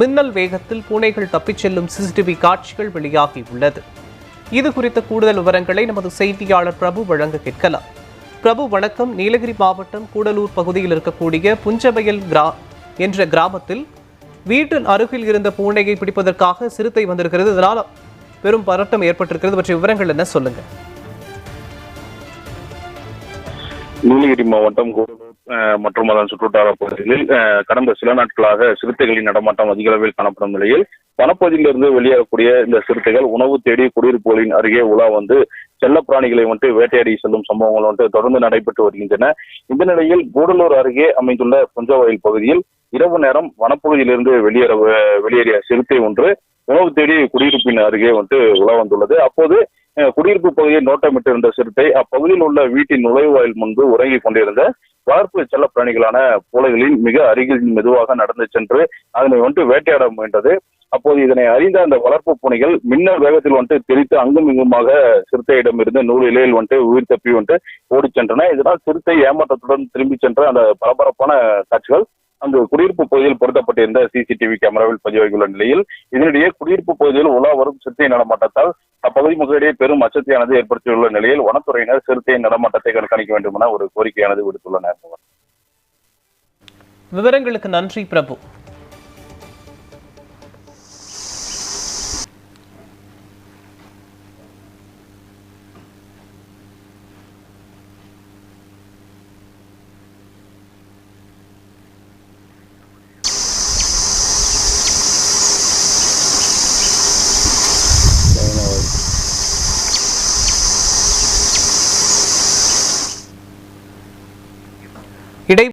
மின்னல் வேகத்தில் பூனைகள் தப்பிச் செல்லும் சிசிடிவி காட்சிகள் வெளியாகியுள்ளது இது குறித்த கூடுதல் விவரங்களை நமது செய்தியாளர் பிரபு வழங்க கேட்கலாம். பிரபு வணக்கம். நீலகிரி மாவட்டம் கூடலூர் பகுதியில் இருக்கக்கூடிய புஞ்சவயல் கிரா என்ற கிராமத்தில் வீட்டின் அருகில் இருந்த பூனையை பிடிப்பதற்காக சிறுத்தை வந்திருக்கிறது. இதனால் பெரும் பதட்டம் ஏற்பட்டிருக்கிறது. பற்றிய விவரங்கள் என்ன சொல்லுங்க. நீலகிரி மாவட்டம் கூடலூர் மற்றும் அதன் சுற்றுவட்டார பகுதிகளில் கடந்த சில நாட்களாக சிறுத்தைகளின் நடமாட்டம் அதிக அளவில் காணப்படும் நிலையில் வனப்பகுதியிலிருந்து வெளியேறக்கூடிய இந்த சிறுத்தைகள் உணவு தேடி குடியிருப்புகளின் அருகே உலா வந்து செல்ல பிராணிகளை வந்துட்டு வேட்டையாடி செல்லும் சம்பவங்கள் வந்துட்டு தொடர்ந்து நடைபெற்று வருகின்றன. இந்த நிலையில் கூடலூர் அருகே அமைந்துள்ள புஞ்சவாயில் பகுதியில் இரவு நேரம் வனப்பகுதியிலிருந்து வெளியேற வெளியேறிய சிறுத்தை ஒன்று உணவு தேடி குடியிருப்பின் அருகே வந்துட்டு உலா வந்துள்ளது. அப்போது குடியிருப்பு பகுதியை நோட்டமிட்டு இருந்த சிறுத்தை அப்பகுதியில் உள்ள வீட்டின் நுழைவாயில் முன்பு உறங்கிக் கொண்டிருந்த வளர்ப்பு செல்ல பிராணிகளான பூலைகளின் மிக அருகில் மெதுவாக நடந்து சென்று அதனை வந்துட்டு வேட்டையாட முயன்றது. அப்போது இதனை அறிந்த அந்த வளர்ப்பு பூனைகள் மின்னல் வேகத்தில் வந்துட்டு தெரித்து அங்கும் இங்குமாக சிறுத்தையிடமிருந்து நூறு இலையில் வந்துட்டு உயிர் தப்பி வந்துட்டு ஓடி சென்றன. இதனால் சிறுத்தை ஏமாற்றத்துடன் திரும்பி சென்ற அந்த பரபரப்பான காட்சிகள் அங்கு குடியிருப்பு பகுதியில் பொருத்தப்பட்டிருந்த சிசிடிவி கேமராவில் பதிவாகியுள்ள நிலையில் இதனிடையே குடியிருப்பு பகுதியில் உலா வரும் சிறுத்தை நடமாட்டத்தால் அப்பகுதி மக்களிடையே பெரும் அச்சத்தையானது ஏற்படுத்தியுள்ள நிலையில் வனத்துறையினர் சிறுத்தையின் நடமாட்டத்தை கண்காணிக்க வேண்டும் என ஒரு கோரிக்கையானது விடுத்துள்ளனர். விவரங்களுக்கு நன்றி பிரபு.